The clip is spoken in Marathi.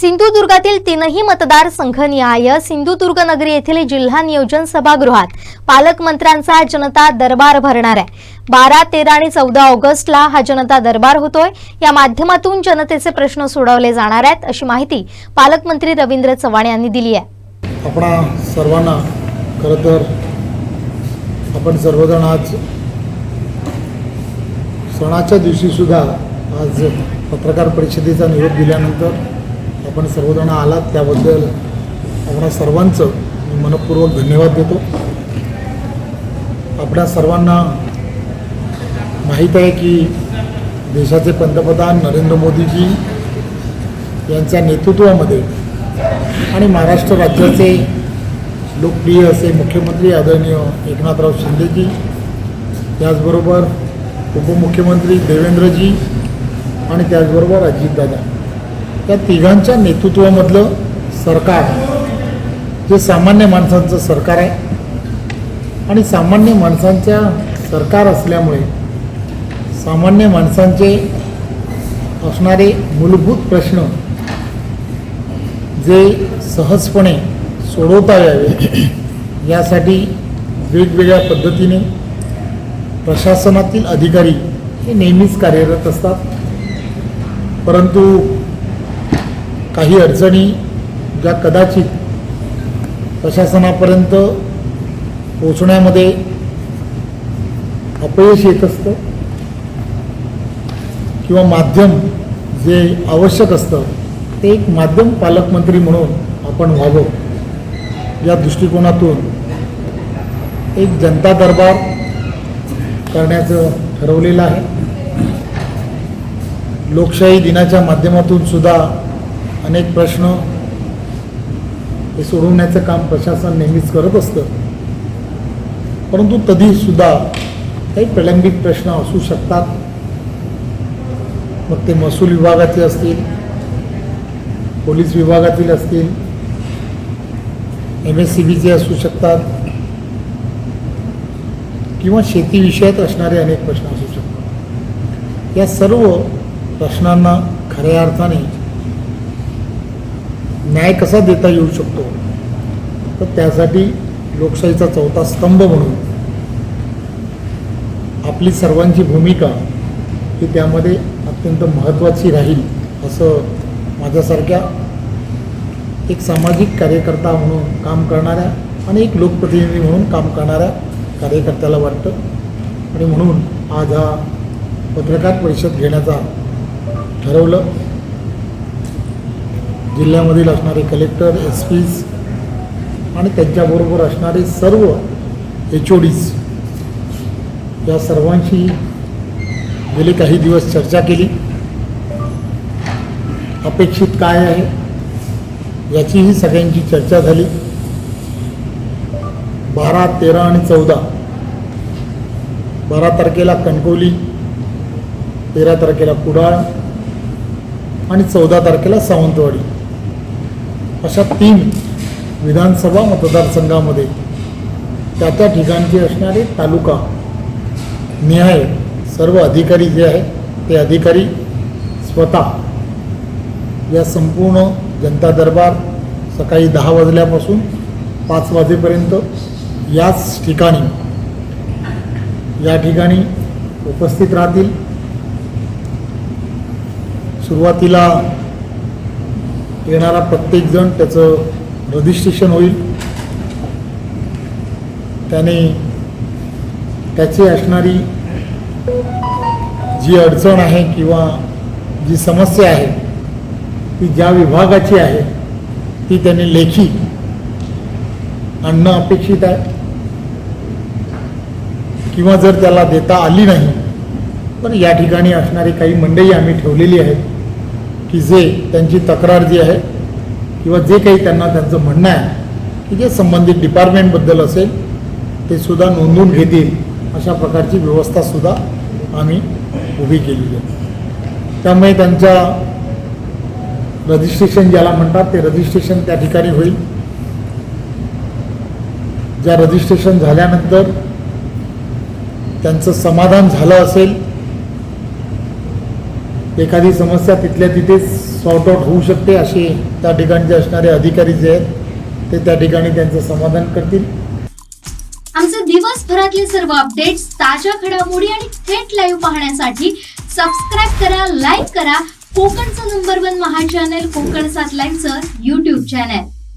सिंधुदुर्गातील तीनही मतदारसंघनिहाय सिंधुदुर्ग नगरी येथील जिल्हा नियोजन सभागृहात पालकमंत्र्यांचा जनता दरबार भरणार आहे. बारा तेरा आणि चौदा ऑगस्टला हा जनता दरबार होतोय. या माध्यमातून जनतेचे प्रश्न सोडवले जाणार आहेत अशी माहिती पालकमंत्री रवींद्र चव्हाण यांनी दिली आहे. आपण सर्वांना खरं तर आपण सर्वजण आज सणाच्या दिवशीसुद्धा आज पत्रकार परिषदेचा निरोप दिल्यानंतर आपण सर्वजण आलात त्याबद्दल आपणा सर्वांचं मनपूर्वक धन्यवाद देतो. आपल्या सर्वांना माहीत आहे की देशाचे पंतप्रधान नरेंद्र मोदीजी यांच्या नेतृत्वामध्ये आणि महाराष्ट्र राज्याचे लोकप्रिय असे मुख्यमंत्री आदरणीय एकनाथराव शिंदेजी त्याचबरोबर उपमुख्यमंत्री देवेंद्रजी आणि त्याचबरोबर अजितदादा. या तिघांच्या नेतृत्वामधलं सरकार जे सामान्य माणसांचं सरकार आहे. आणि सामान्य माणसांच्या सरकार असल्यामुळे सामान्य माणसांचे असणारे मूलभूत प्रश्न जे सहजपणे सोडवता यावे यासाठी वेगवेगळ्या पद्धतीने प्रशासनातील अधिकारी हे नेहमीच कार्यरत असतात. परंतु काही अडचणी ज्या कदाचित प्रशासनापर्यंत पोचण्यामध्ये अपयश येत असतं किंवा माध्यम जे आवश्यक असतं ते एक माध्यम पालकमंत्री म्हणून आपण व्हावं. या दृष्टिकोनातून एक जनता दरबार करण्याचं ठरवलेलं आहे. लोकशाही दिनाच्या माध्यमातून सुद्धा अनेक प्रश्न हे सोडवण्याचं काम प्रशासन नेहमीच करत असतं. परंतु तधीसुद्धा काही प्रलंबित प्रश्न असू शकतात. मग ते महसूल विभागाचे असतील पोलीस विभागातील असतील एम एस सी बीचे असू शकतात किंवा शेतीविषयक असणारे अनेक प्रश्न असू शकतात. या सर्व प्रश्नांना खऱ्या अर्थाने न्याय कसा देता येऊ शकतो? तर त्यासाठी लोकशाहीचा चौथा स्तंभ म्हणून आपली सर्वांची भूमिका ही त्यामध्ये अत्यंत महत्त्वाची राहील असं माझ्यासारख्या एक सामाजिक कार्यकर्ता म्हणून काम करणाऱ्या आणि एक लोकप्रतिनिधी म्हणून काम करणाऱ्या कार्यकर्त्याला वाटतं. आणि म्हणून आज हा पत्रकार परिषद घेण्याचा ठरवलं. जिल्ह्यामधील असणारे कलेक्टर एस पीज आणि त्यांच्याबरोबर असणारे सर्व एच ओ डीज या सर्वांशी गेले काही दिवस चर्चा केली. अपेक्षित काय आहे याचीही सगळ्यांची चर्चा झाली. बारा तेरा आणि चौदा. बारा तारखेला कणकवली तेरा तारखेला कुडाळ आणि चौदा तारखेला सावंतवाडी. अशा तीन विधानसभा मतदारसंघामध्ये त्या त्या ठिकाणचे असणारे तालुका निहाय सर्व अधिकारी जे आहेत ते अधिकारी स्वतः या संपूर्ण जनता दरबार सकाळी दहा वाजल्यापासून पाच वाजेपर्यंत याच ठिकाणी या ठिकाणी उपस्थित राहतील. सुरुवातीला येणारा प्रत्येकजण त्याचं रजिस्ट्रेशन होईल. त्याने त्याची असणारी जी अडचण आहे किंवा जी समस्या आहे ती ज्या विभागाची आहे ती त्यांनी लेखी आणणं अपेक्षित आहे. किंवा जर त्याला देता आली नाही तर या ठिकाणी असणारी काही मंडळी आम्ही ठेवलेली आहेत. की जे त्यांची तक्रार जी आहे किंवा जे काही त्यांना त्यांचं म्हणणं आहे की जे संबंधित डिपार्टमेंटबद्दल असेल ते सुद्धा नोंदवून घेतील अशा प्रकारची व्यवस्थासुद्धा आम्ही उभी केलेली आहे. त्यामुळे त्यांच्या रजिस्ट्रेशन ज्याला म्हणतात ते रजिस्ट्रेशन त्या ठिकाणी होईल. ज्या रजिस्ट्रेशन झाल्यानंतर त्यांचं समाधान झालं असेल एखादी समस्या तिथल्या तिथेच सॉर्ट आउट होऊ शकते असे त्या ठिकाणचे असणारे अधिकारी जे आहेत ते त्या ठिकाणी त्यांचं समाधान करतील. आमचे दिवसभरातले सर्व अपडेट्स ताज्या घडामोडी आणि थेट लाईव्ह पाहण्यासाठी सबस्क्राईब करा लाईक करा. कोकणचं नंबर वन महा चॅनल कोकण सात लाईव्हचं युट्यूब चॅनल